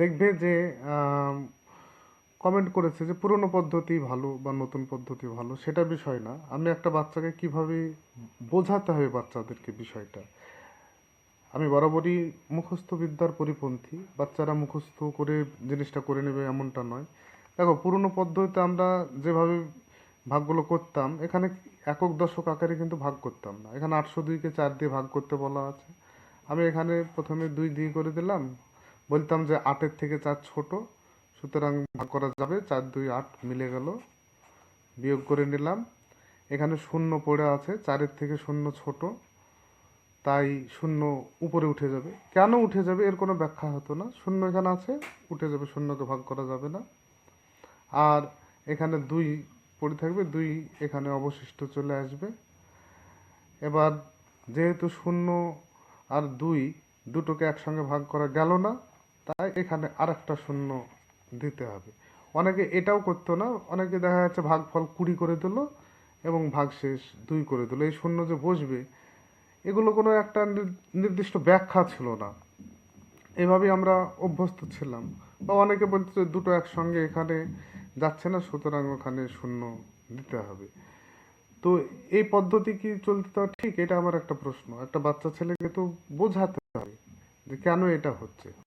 দেখবে যে কমেন্ট করেছে যে, পুরনো পদ্ধতি ভালো বা নতুন পদ্ধতি ভালো? সেটা বিষয় না। আমি একটা বাচ্চাকে কীভাবে বোঝাতে হবে বাচ্চাদেরকে বিষয়টা? আমি বরাবরই মুখস্থ বিদ্যার পরিপন্থী। বাচ্চারা মুখস্থ করে জিনিসটা করে নেবে এমনটা নয়। দেখো, পুরনো পদ্ধতিতে আমরা যেভাবে ভাগগুলো করতাম, এখানে একক দশক আকারে কিন্তু ভাগ করতাম না। এখানে আটশো দুইকে চার দিয়ে ভাগ করতে বলা আছে। আমি এখানে প্রথমে দুই দিয়ে করে দিলাম। বলতাম যে আটের থেকে চার ছোট, সুতরাং ভাগ করা যাবে, চার, দুই, আট মিলে গেল। বিয়োগ করে নিলাম। এখানে শূন্য পড়ে আছে, চারের থেকে শূন্য ছোট, তাই শূন্য উপরে উঠে যাবে। কেন উঠে যাবে? এর কোনো ব্যাখ্যা হতো না। শূন্য এখানে আছে, উঠে যাবে, শূন্যকে ভাগ করা যাবে না। আর এখানে দুই পড়ে থাকবে, দুই এখানে অবশিষ্ট চলে আসবে। এবার যেহেতু শূন্য আর দুই দুটোকে একসঙ্গে ভাগ করা গেল না তাই এখানে আর একটা শূন্য দিতে হবে। অনেকে এটাও করতো না, অনেকে দেখা যাচ্ছে ভাগফল কুড়ি করে দিল এবং ভাগশেষ দুই করে দিল। এই শূন্য যে বসবে, এগুলো কোনো একটা নির্দিষ্ট ব্যাখ্যা ছিল না। এভাবেই আমরা অভ্যস্ত ছিলাম। বা অনেকে বলতো যে দুটো একসঙ্গে এখানে যাচ্ছে না, সুতরাং ওখানে শূন্য দিতে হবে। তো এই পদ্ধতি কি চলতে তো ঠিক? এটা আমার একটা প্রশ্ন। একটা বাচ্চা ছেলেকে তো বোঝাতে হবে যে কেন এটা হচ্ছে।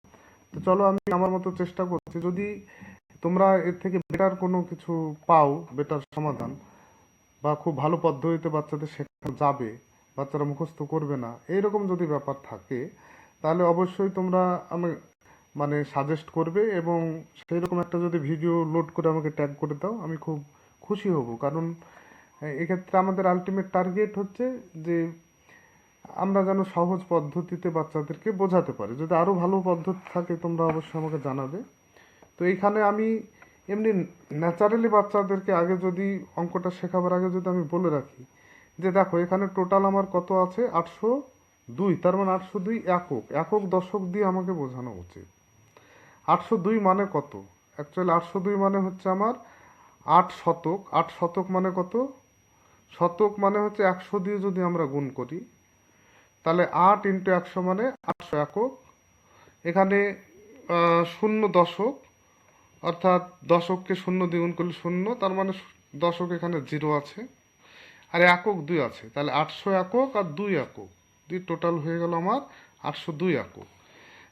তো চলো আমি আমার মতো চেষ্টা করছি। যদি তোমরা এর থেকে বেটার কোনো কিছু পাও বেটার সমাধান, বা খুব ভালো পদ্ধতিতে বাচ্চাদের শেখানো যাবে, বাচ্চারা মুখস্থ করবে না এইরকম যদি ব্যাপার থাকে, তাহলে অবশ্যই তোমরা আমি মানে সাজেস্ট করবে এবং সেই রকম একটা যদি ভিডিও লোড করে আমাকে ট্যাগ করে দাও, আমি খুব খুশি হব। কারণ এক্ষেত্রে আমাদের আলটিমেট টার্গেট হচ্ছে যে আমরা যেন সহজ পদ্ধতিতে বাচ্চাদেরকে বোঝাতে পারি। যদি আরও ভালো পদ্ধতি থাকে, তোমরা অবশ্যই আমাকে জানাবে। তো এইখানে আমি এমনি ন্যাচারালি বাচ্চাদেরকে আগে যদি অঙ্কটা শেখাবার আগে যদি আমি বলে রাখি, যে দেখো, এখানে টোটাল আমার কত আছে? আটশো দুই। তার মানে আটশো দুই একক। একক দশক দিয়ে আমাকে বোঝানো উচিত। আটশো দুই মানে কত? অ্যাকচুয়ালি আটশো দুই মানে হচ্ছে আমার আট শতক। আট শতক মানে কত? শতক মানে হচ্ছে একশো দিয়ে যদি আমরা গুণ করি তাহলে আট ইন্টু একশো মানে আটশো একক। এখানে শূন্য দশক, অর্থাৎ দশককে শূন্য দ্বিগুণ করলে শূন্য, তার মানে দশক এখানে জিরো আছে। আর একক দুই আছে, তাহলে আটশো একক আর দুই একক। দুই টোটাল হয়ে গেল আমার আটশো দুই একক।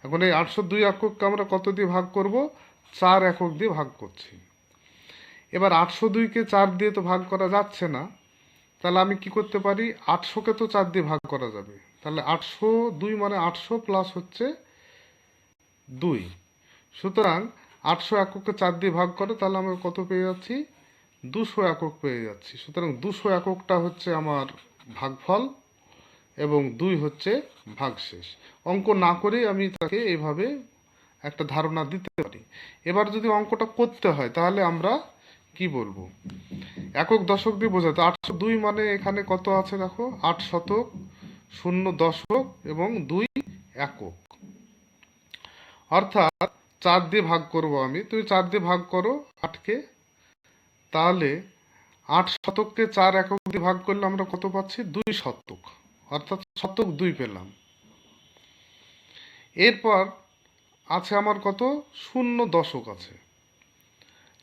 এখন এই আটশো দুই একককে আমরা কত দিয়ে ভাগ করব? চার একক দিয়ে ভাগ করছি। এবার আটশো দুইকে চার দিয়ে তো ভাগ করা যাচ্ছে না। তাহলে আমি কি করতে পারি? আটশোকে তো চার দিয়ে ভাগ করা যাবে। তাহলে আটশো দুই মানে আটশো প্লাস হচ্ছে দুই। সুতরাং আটশো এককে চার দিয়ে ভাগ করে, তাহলে আমরা কত পেয়ে যাচ্ছি? দুশো একক পেয়ে যাচ্ছি। সুতরাং দুশো এককটা হচ্ছে আমার ভাগফল এবং দুই হচ্ছে ভাগশেষ। অঙ্ক না করেই আমি তাকে এভাবে একটা ধারণা দিতে পারি। এবার যদি অঙ্কটা করতে হয়, তাহলে আমরা কি বলব? একক দশক দিয়ে বোঝাতে আটশো দুই মানে এখানে কত আছে দেখো? আট শতক শূন্য দশক এবং দুই একক। অর্থাৎ চার দিয়ে ভাগ করব আমি। তুমি চার দিয়ে ভাগ করো আটকে। তাহলে আট শতককে চার একক দিয়ে ভাগ করলে আমরা কত পাচ্ছি? দুই শতক। অর্থাৎ শতক দুই পেলাম। এরপর আছে আমার কত? শূন্য দশক আছে।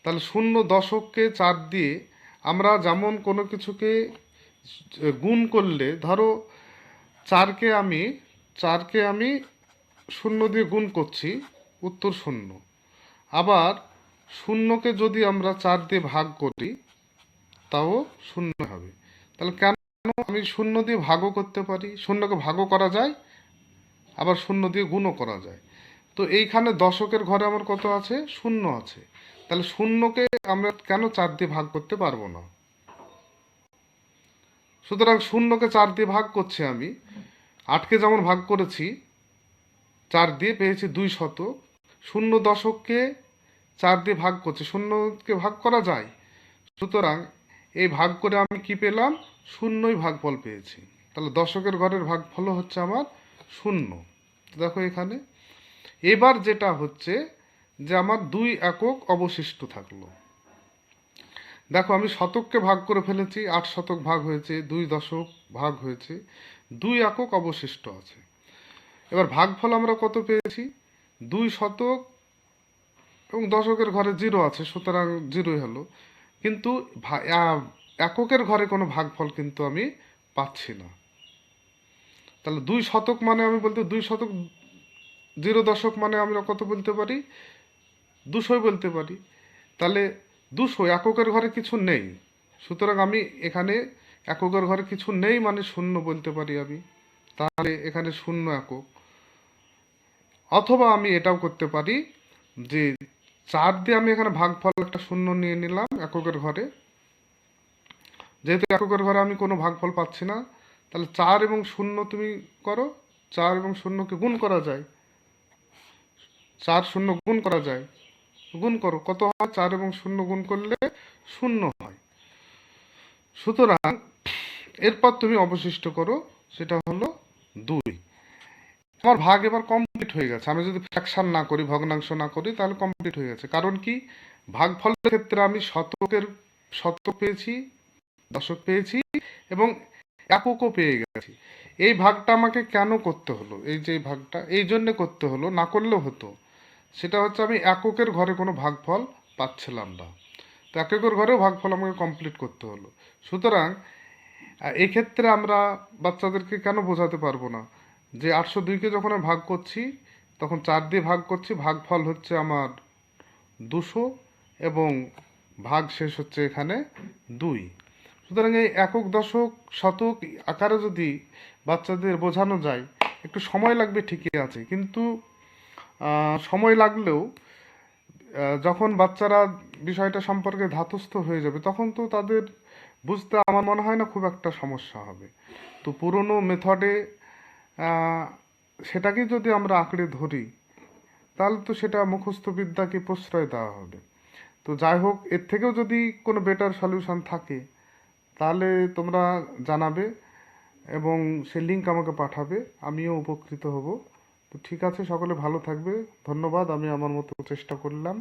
তাহলে শূন্য দশককে চার দিয়ে আমরা যেমন কোনো কিছুকে গুণ করলে, ধরো চারকে আমি চারকে আমি শূন্য দিয়ে গুণ করছি, উত্তর শূন্য। আবার শূন্যকে যদি আমরা চার দিয়ে ভাগ করি, তাও শূন্য হবে। তাহলে কেন আমি শূন্য দিয়ে ভাগও করতে পারি? শূন্যকে ভাগও করা যায়, আবার শূন্য দিয়ে গুণও করা যায়। তো এইখানে দশকের ঘরে আমার কত আছে? শূন্য আছে। তাহলে শূন্যকে আমরা কেন চার দিয়ে ভাগ করতে পারব না? সুতরাং শূন্যকে চার দিয়ে ভাগ করছি আমি। আটকে যেমন ভাগ করেছি, চার দিয়ে পেয়েছি দুই শত শূন্য দশককে চার দিয়ে ভাগ করছি। শূন্যকে ভাগ করা যায়? সুতরাং এই ভাগ করে আমি কি পেলাম? শূন্যই ভাগফল পেয়েছি। তাহলে দশকের ঘরের ভাগফল হচ্ছে আমার শূন্য। দেখো এখানে। এবার যেটা হচ্ছে যে আমার দুই একক অবশিষ্ট থাকল। দেখো, আমি শতককে ভাগ করে ফেলেছি, আট শতক ভাগ হয়েছে, দুই দশক ভাগ হয়েছে, দুই একক অবশিষ্ট আছে। এবার ভাগফল আমরা কত পেয়েছি? দুই শতক এবং দশকের ঘরে জিরো আছে, সুতরাং জিরোই হলো। কিন্তু এককের ঘরে কোনো ভাগফল কিন্তু আমি পাচ্ছি না। তাহলে দুই শতক মানে আমি বলতে, দুই শতক, জিরো দশক মানে আমরা কত বলতে পারি? দুশোই বলতে পারি। তাহলে দুশো, এককের ঘরে কিছু নেই। সুতরাং আমি এখানে এককের ঘরে কিছু নেই মানে শূন্য বলতে পারি আমি। তাহলে এখানে শূন্য একক। অথবা আমি এটাও করতে পারি যে চার দিয়ে আমি এখানে ভাগফল একটা শূন্য নিয়ে নিলাম এককের ঘরে। যেহেতু এককের ঘরে আমি কোনো ভাগফল পাচ্ছি না, তাহলে চার এবং শূন্য তুমি করো। চার এবং শূন্যকে গুণ করা যায়। চার, শূন্য গুণ করা যায়। গুণ করো। কত হয়? চার এবং শূন্য গুণ করলে শূন্য হয়। সুতরাং এরপর তুমি অবশিষ্ট করো, সেটা হলো দুই। আমার ভাগ এবার কমপ্লিট হয়ে গেছে। আমি যদি ফ্র্যাকশন না করি, ভগ্নাংশ না করি, তাহলে কমপ্লিট হয়ে গেছে। কারণ কি? ভাগফলের ক্ষেত্রে আমি শতকের শতক পেয়েছি, দশক পেয়েছি এবং এককও পেয়ে গেছি। এই ভাগটা আমাকে কেন করতে হলো? এই যে ভাগটা, এই জন্য করতে হলো, না করলেও হতো। সেটা হচ্ছে আমি এককের ঘরে কোনো ভাগফল পাচ্ছিলাম না। তো এককের ঘরেও ভাগফল আমাকে কমপ্লিট করতে হলো। সুতরাং এক্ষেত্রে আমরা বাচ্চাদেরকে কেন বোঝাতে পারব না? যে আটশো দুইকে যখন আমি ভাগ করছি, তখন চার দিয়ে ভাগ করছি, ভাগফল হচ্ছে আমার দুশো এবং ভাগ শেষ হচ্ছে এখানে দুই। সুতরাং এই একক, দশক, শতক আকারে যদি বাচ্চাদের বোঝানো যায়, একটু সময় লাগবে ঠিকই আছে। কিন্তু সময় লাগলেও যখন বাচ্চারা বিষয়টা সম্পর্কে ধাতস্থ হয়ে যাবে, তখন তো তাদের বুঝতে আমার মনে হয় না খুব একটা সমস্যা হবে। তো পুরনো মেথডে সেটাকে যদি আমরা আঁকড়ে ধরি, তাহলে তো সেটা মুখস্থবিদ্যাকে প্রশ্রয় দেওয়া হবে। তো যাই হোক, এর থেকেও যদি কোনো বেটার সলিউশন থাকে, তাহলে তোমরা জানাবে এবং সে লিঙ্ক আমাকে পাঠাবে, আমিও উপকৃত হব। তো ঠিক আছে, সকলে ভালো থাকবে। ধন্যবাদ, আমি আমার মতো চেষ্টা করলাম।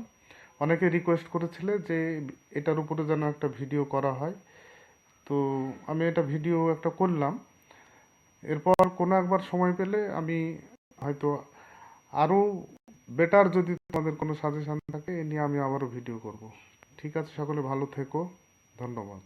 অনেকে রিকোয়েস্ট করেছিলে যে এটার উপরে যেন একটা ভিডিও করা হয়। তো আমি এটা ভিডিও একটা করলাম। এরপর কোনো একবার সময় পেলে আমি হয়তো আরও বেটার যদি তোমাদের কোনো সাজেশন থাকে, এ নিয়ে আমি আবারও ভিডিও করব। ঠিক আছে, সকলে ভালো থেকো। ধন্যবাদ।